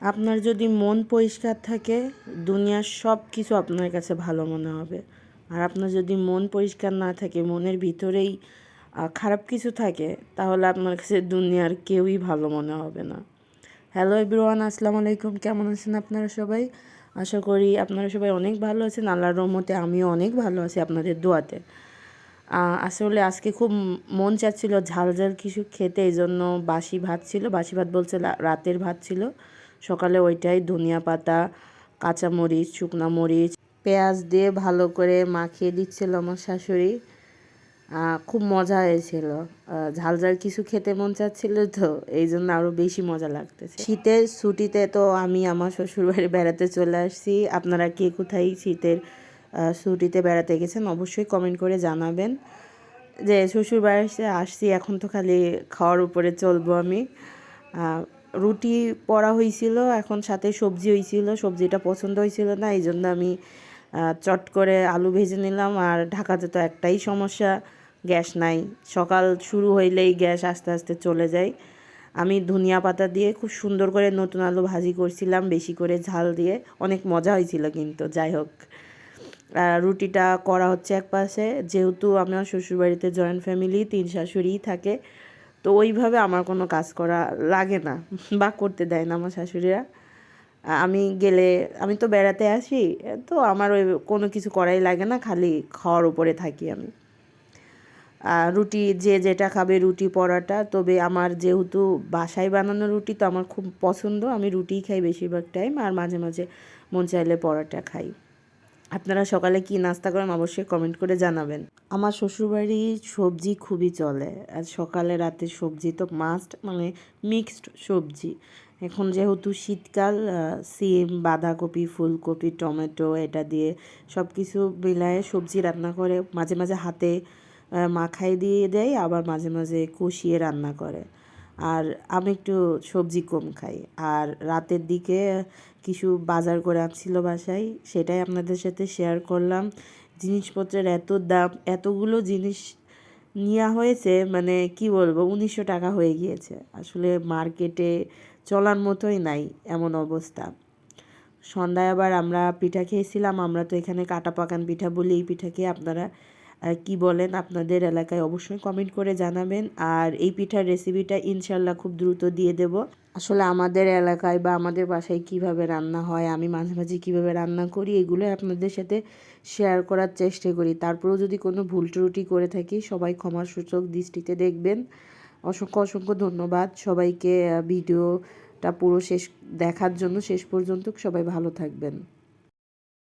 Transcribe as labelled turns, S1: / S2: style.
S1: আপনার যদি মন পরিষ্কার থাকে, দুনিয়ার সব কিছু আপনার কাছে ভালো মনে হবে। আর আপনার যদি মন পরিষ্কার না থাকে, মনের ভিতরেই খারাপ কিছু থাকে, তাহলে আপনার কাছে দুনিয়ার কেউই ভালো মনে হবে না। হ্যালো এভরিওয়ান আসসালামু আলাইকুম। কেমন আছেন আপনারা সবাই? আশা করি আপনারা সবাই অনেক ভালো আছেন। আল্লাহর রহমতে আমিও অনেক ভালো আছি আপনাদের দোয়াতে। আসলে আজকে খুব মন চাচ্ছিল ঝাল ঝাল কিছু খেতে এই জন্য বাসি ভাত ছিল। বাসি ভাত বলছে রাতের ভাত ছিল। সকালে ওইটাই ধনিয়া পাতা, কাঁচামরিচ, শুকনা মরিচ, পেঁয়াজ দিয়ে ভালো করে মাখিয়ে দিচ্ছিল আমার শাশুড়ি। খুব মজা হয়েছিল। ঝাল ঝাল কিছু খেতে মন চাচ্ছিল তো, এই জন্য আরও বেশি মজা লাগতেছে। শীতের ছুটিতে তো আমি আমার শ্বশুরবাড়ি বেড়াতে চলে আসছি। আপনারা কে কোথায় শীতের ছুটিতে বেড়াতে গেছেন অবশ্যই কমেন্ট করে জানাবেন। যে শ্বশুর বাড়িতে আসছি, এখন তো খালি খাওয়ার উপরে চলবো আমি। রুটি পড়া হয়েছিল এখন সাথে সবজি হয়েছিল সবজিটা পছন্দ হয়েছিল না এই জন্য আমি চট করে আলু ভেজে নিলাম। আর ঢাকাতে তো একটাই সমস্যা, গ্যাস নাই। সকাল শুরু হইলেই গ্যাস আস্তে আস্তে চলে যায়। আমি ধনিয়া পাতা দিয়ে খুব সুন্দর করে নতুন আলু ভাজি করছিলাম, বেশি করে ঝাল দিয়ে। অনেক মজা হয়েছিল কিন্তু, যাই হোক। রুটিটা করা হচ্ছে এক পাশে। যেহেতু আমার শ্বশুরবাড়িতে জয়েন্ট ফ্যামিলি তিন শাশুড়িই থাকে তো ওইভাবে আমার কোনো কাজ করা লাগে না বা করতে দেয় না আমার শাশুড়িরা। আমি গেলে, আমি তো বেড়াতে আসি, তো আমার ওই কোনো কিছু করাই লাগে না, খালি খাওয়ার উপরে থাকি আমি। রুটি, যে যেটা খাবে রুটি, পরোটা, তবে আমার যেহেতু বাসায় বানানো রুটি তো আমার খুব পছন্দ, আমি রুটিই খাই বেশিরভাগ টাইম আর মাঝে মাঝে মন চাইলে পরোটা খাই। আপনারা সকালে কি নাস্তা করেন অবশ্যই কমেন্ট করে জানাবেন। আমার শ্বশুরবাড়ির সবজি খুবই চলে। আর সকালে রাতে সবজি তো মাস্ট মানে মিক্সড সবজি। এখন যেহেতু শীতকাল সিম, বাঁধাকপি, ফুলকপি, টমেটো, এটা দিয়ে সব কিছু মিলায়ে সবজি রান্না করে, মাঝে মাঝে হাতে মাখাই দিয়ে দেয়, আবার মাঝে মাঝে কষিয়ে রান্না করে। আর আমি একটু সবজি কম খাই। আর রাতের দিকে কিছু বাজার করে আনছিল বাসায়, সেটাই আপনাদের সাথে শেয়ার করলাম। জিনিসপত্রের এত দাম, এতগুলো জিনিস নেওয়া হয়েছে মানে কি বলব, উনিশশো টাকা হয়ে গিয়েছে। আসলে মার্কেটে চলার মতোই নাই এমন অবস্থা। সন্ধ্যায় আবার আমরা পিঠা খেয়েছিলাম, আমরা তো এখানে কাটা পাকান পিঠা বলি, এই পিঠাকে আপনারা কি বলেন আপনাদের এলাকায় অবশ্যই কমেন্ট করে জানাবেন। আর এই পিঠার রেসিপিটা ইনশাল্লাহ খুব দ্রুত দিয়ে দেব। আসলে আমাদের এলাকায় বা আমাদের বাসায় কীভাবে রান্না হয়, আমি মাঝে মাঝে কীভাবে রান্না করি এগুলো আপনাদের সাথে শেয়ার করার চেষ্টা করি। তারপরেও যদি কোনো ভুল ত্রুটি করে থাকি, সবাই ক্ষমার সূচক দৃষ্টিতে দেখবেন। অসংখ্য অসংখ্য ধন্যবাদ। সবাইকে ভিডিওটা পুরো শেষ, দেখার জন্য শেষ পর্যন্ত সবাই ভালো থাকবেন।